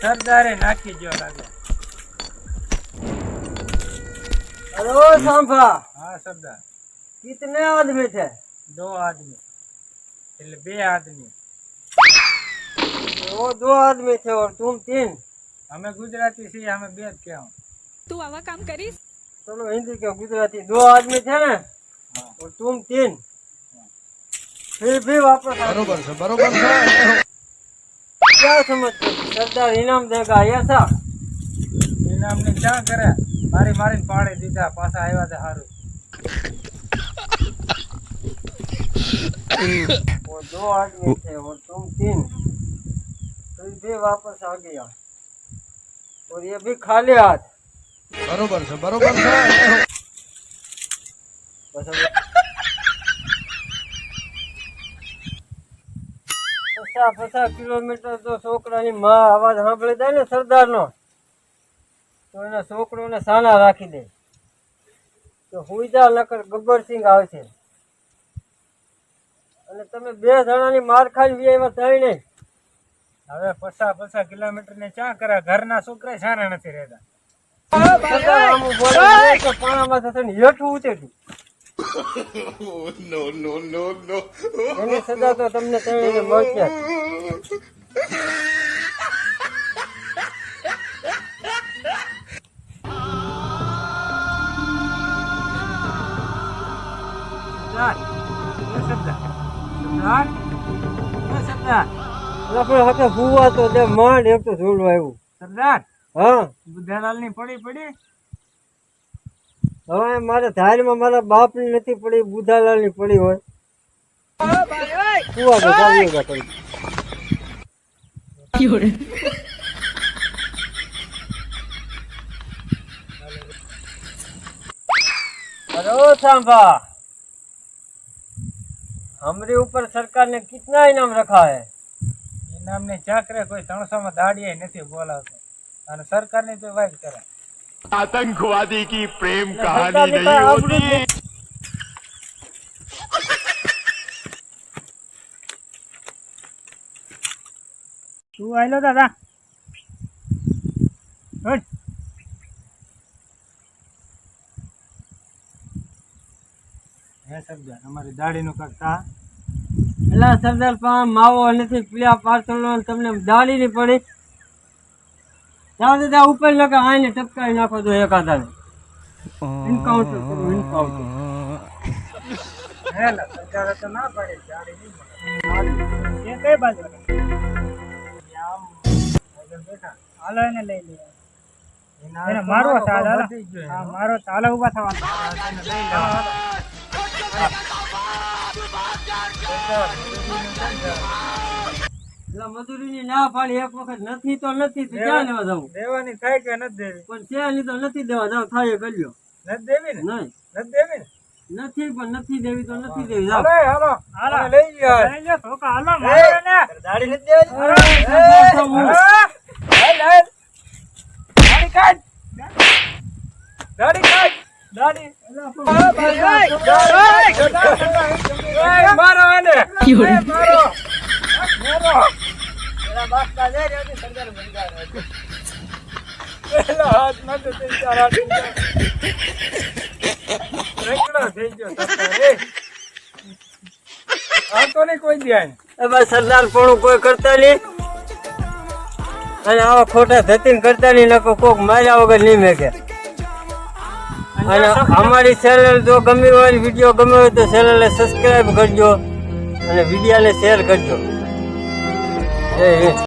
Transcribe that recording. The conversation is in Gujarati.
સરદારે નાખી ગયો લાગે अरे ओ सांभा હા સરદાર कितने आदमी थे દો આદમી એટલે બે આદમી वो दो आदमी थे और तुम तीन અમે ગુજરાતી છીએ અમે બે જ કહેવું તું આવા કામ કરીશ चलो हिंदी के गुजराती दो आदमी थे ना हाँ। और तुम तीन फिर भी वापस आ गए। બરોબર છે બરોબર છે क्या समझते हो? सरदार इनाम देगा ऐसा એને અમને ક્યાં કરે મારી મારીને પાડી દીધા પાછા આવ્યા હતા સારું वो दो आदमी थे और तुम तीन फिर भी वापस आ गया और ये भी खाली हाथ બરોબર છે બરોબર છે બસ પચાસ પચાસ કિલોમીટર તો છોકરાની માં અવાજ સાંભળી દે ને સરદારનો તો એના છોકરોને સાના રાખી દે. તો હુઈજા નકર ગબ્બરસિંહ આવશે. અને તમે બે જણાની માર ખાઈ એમાં નહીં હવે પચાસ પચાસ કિલોમીટર ને ચા કરે ઘરના છોકરા સારા નથી રહેતા. પાણામાં હેઠું ઉતર્યું. નો નો નો નો એની સજા તો તમને મળશે? સરદાર એ સરદાર આપણે હાથે હુવા તો દે માંડ એક તો ઝૂલવા આવ્યું સરદાર હા. બુદ્ધાલાલની પડી પડી. હવે મારા ધારમાં મારા બાપની નથી પડી, બુધાલાલની પડી હોય. કુવા સાંભા. હમરી ઉપર સરકારને કેટલા ઇનામ રખા હે ઇનામની ચાકરે કોઈ ત્રણસો માં દાડીએ નથી બોલાવતો. અને સરકાર સરકારની તો વાત કરે. आतंकवादी की प्रेम सरकार कहानी ने कहा, नहीं अब होती नहीं- તું આયલો દાદા હટ. હે સરદાર અમારી દાડી નું કરતા એલા સરદાર પણ માવો નથી પીળા પાર્સલ તમને દાડી ની પડી ત્યાં દાદા ઉપર લગે આને ટપકાવી નાખો તો એકાદાને એન્કાઉન્ટર કરો એન્કાઉન્ટર હે લા, સરકારે તો ના પાડી દાડી નહીં મળે. એ કઈ બાજુ આમ આગળ બેઠા હાલો એને લઈ લે એને મારવો ચાલ હાલો હા મારો ચાલો ઊભા થવા એને લઈ લેવા એટલે મજૂરીની ના પાડી એક વખત નથી તો નથી તો ક્યાં લેવા જવું? દેવાની થાય કે નથી દેવી? પણ છે નહીં નથી દેવા જાવ થાય એ નથી દેવી ને? નહીં. નથી દેવી ને? નથી પણ નથી દેવી તો નથી દેવી જાવ. હાલો હાલો. હાલો. લઈ ગયો. લઈ લ્યો છોકરા હાલો મારો એને દાડી નથી દેવાની? અરે, હાલ, હાલ. કાઢ. દાઢી કાઢ. દાઢી. મારો એને. મારો. ખોટા ધતીન કરતા નહીં નકો કોક માર્યા વગર નહીં મેકે. અને અમારી ચેનલ જો ગમી હોય વીડિયો ગમે હોય તો ચેનલને સબસ્ક્રાઈબ કરજો અને વિડીયોને શેર કરજો. જય